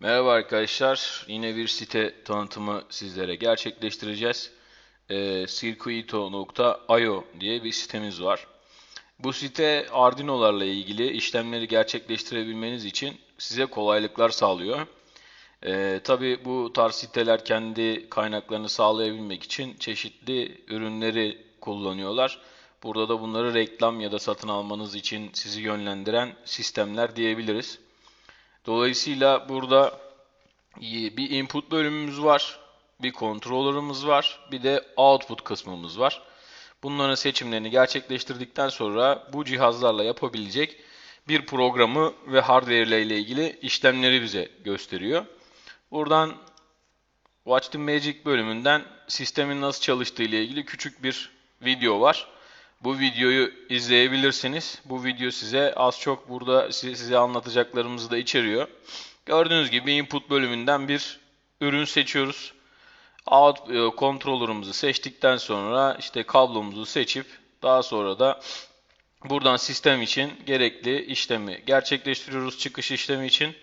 Merhaba arkadaşlar. Yine bir site tanıtımı sizlere gerçekleştireceğiz. Ee, Circuito.io diye bir sitemiz var. Bu site Arduino'larla ilgili işlemleri gerçekleştirebilmeniz için size kolaylıklar sağlıyor. Ee, Tabi bu tarz siteler kendi kaynaklarını sağlayabilmek için çeşitli ürünleri kullanıyorlar. Burada da bunları reklam ya da satın almanız için sizi yönlendiren sistemler diyebiliriz. Dolayısıyla burada bir input bölümümüz var, bir controller'ımız var, bir de output kısmımız var. Bunların seçimlerini gerçekleştirdikten sonra bu cihazlarla yapabilecek bir programı ve hardware ile ilgili işlemleri bize gösteriyor. Buradan Watch the Magic bölümünden sistemin nasıl çalıştığı ile ilgili küçük bir video var. Bu videoyu izleyebilirsiniz. Bu video size az çok burada size anlatacaklarımızı da içeriyor. Gördüğünüz gibi input bölümünden bir ürün seçiyoruz. Out e, controller'ımızı seçtikten sonra işte kablomuzu seçip daha sonra da buradan sistem için gerekli işlemi gerçekleştiriyoruz çıkış işlemi için.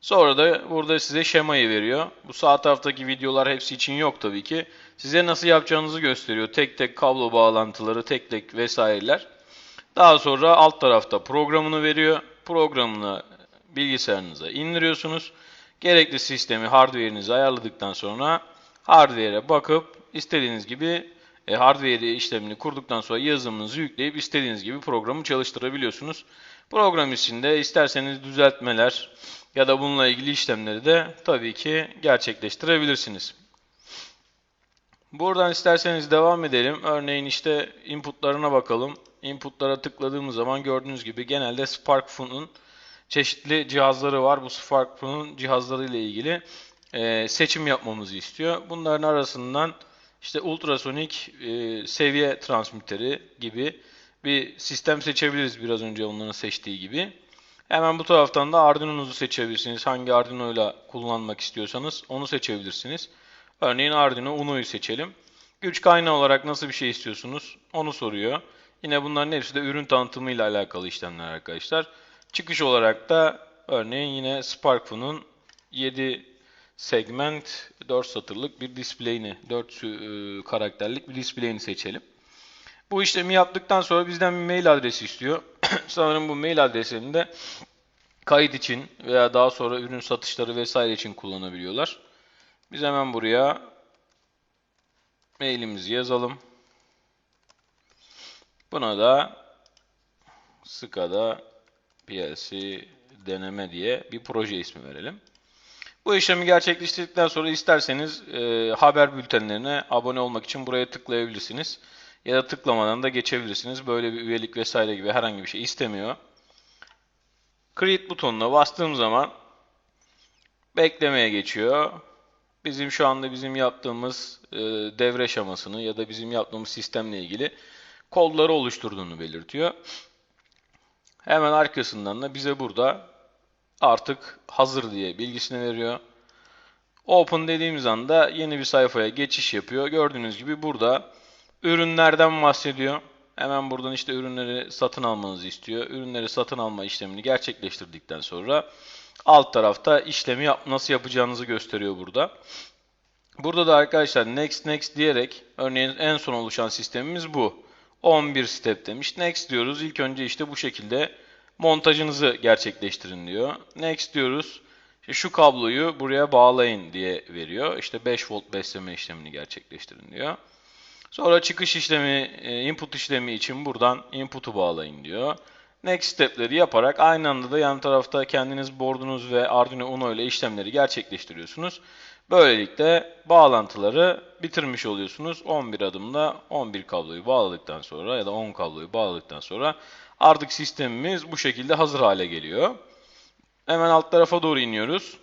Sonra da burada size şemayı veriyor. Bu sağ taraftaki videolar hepsi için yok tabii ki. Size nasıl yapacağınızı gösteriyor. Tek tek kablo bağlantıları, tek tek vesaireler. Daha sonra alt tarafta programını veriyor. Programını bilgisayarınıza indiriyorsunuz. Gerekli sistemi, hardware'inizi ayarladıktan sonra hardware'e bakıp istediğiniz gibi e, hardware işlemini kurduktan sonra yazılımınızı yükleyip istediğiniz gibi programı çalıştırabiliyorsunuz. Program içinde isterseniz düzeltmeler ya da bununla ilgili işlemleri de tabii ki gerçekleştirebilirsiniz. Buradan isterseniz devam edelim. Örneğin işte inputlarına bakalım. Inputlara tıkladığımız zaman gördüğünüz gibi genelde SparkFun'un çeşitli cihazları var. Bu SparkFun'un cihazları ile ilgili e, seçim yapmamızı istiyor. Bunların arasından işte ultrasonik e, seviye transmitteri gibi bir sistem seçebiliriz biraz önce onların seçtiği gibi. Hemen bu taraftan da Arduino'nuzu seçebilirsiniz. Hangi Arduino ile kullanmak istiyorsanız onu seçebilirsiniz. Örneğin Arduino Uno'yu seçelim. Güç kaynağı olarak nasıl bir şey istiyorsunuz? Onu soruyor. Yine bunların hepsi de ürün tanıtımı ile alakalı işlemler arkadaşlar. Çıkış olarak da örneğin yine SparkFun'un 7 segment 4 satırlık bir display'ini, 4 e, karakterlik bir display'ini seçelim. Bu işlemi yaptıktan sonra bizden bir mail adresi istiyor. Sanırım bu mail adresini de kayıt için veya daha sonra ürün satışları vesaire için kullanabiliyorlar. Biz hemen buraya mailimizi yazalım. Buna da SCADA PLC deneme diye bir proje ismi verelim. Bu işlemi gerçekleştirdikten sonra isterseniz e, haber bültenlerine abone olmak için buraya tıklayabilirsiniz. Ya da tıklamadan da geçebilirsiniz. Böyle bir üyelik vesaire gibi herhangi bir şey istemiyor. Create butonuna bastığım zaman beklemeye geçiyor. Bizim şu anda bizim yaptığımız e, devre şamasını ya da bizim yaptığımız sistemle ilgili kodları oluşturduğunu belirtiyor. Hemen arkasından da bize burada artık hazır diye bilgisini veriyor. Open dediğimiz anda yeni bir sayfaya geçiş yapıyor. Gördüğünüz gibi burada ürünlerden bahsediyor. Hemen buradan işte ürünleri satın almanızı istiyor. Ürünleri satın alma işlemini gerçekleştirdikten sonra alt tarafta işlemi yap nasıl yapacağınızı gösteriyor burada. Burada da arkadaşlar next next diyerek örneğin en son oluşan sistemimiz bu. 11 step demiş. Next diyoruz. İlk önce işte bu şekilde montajınızı gerçekleştirin diyor. Next diyoruz. İşte şu kabloyu buraya bağlayın diye veriyor. İşte 5 volt besleme işlemini gerçekleştirin diyor. Sonra çıkış işlemi, e, input işlemi için buradan input'u bağlayın diyor. Next step'leri yaparak aynı anda da yan tarafta kendiniz board'unuz ve Arduino Uno ile işlemleri gerçekleştiriyorsunuz. Böylelikle bağlantıları bitirmiş oluyorsunuz. 11 adımda 11 kabloyu bağladıktan sonra ya da 10 kabloyu bağladıktan sonra artık sistemimiz bu şekilde hazır hale geliyor. Hemen alt tarafa doğru iniyoruz.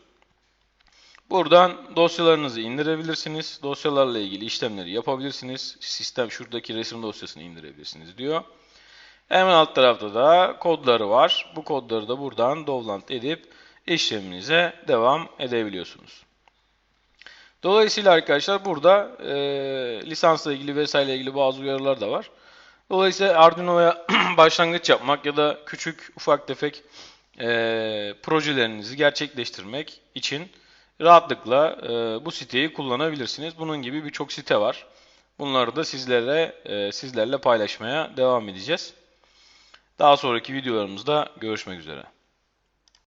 Buradan dosyalarınızı indirebilirsiniz. Dosyalarla ilgili işlemleri yapabilirsiniz. Sistem şuradaki resim dosyasını indirebilirsiniz diyor. Hemen alt tarafta da kodları var. Bu kodları da buradan download edip işleminize devam edebiliyorsunuz. Dolayısıyla arkadaşlar burada e, lisansla ilgili vesaire ilgili bazı uyarılar da var. Dolayısıyla Arduino'ya başlangıç yapmak ya da küçük ufak tefek e, projelerinizi gerçekleştirmek için rahatlıkla e, bu siteyi kullanabilirsiniz. Bunun gibi birçok site var. Bunları da sizlere e, sizlerle paylaşmaya devam edeceğiz. Daha sonraki videolarımızda görüşmek üzere.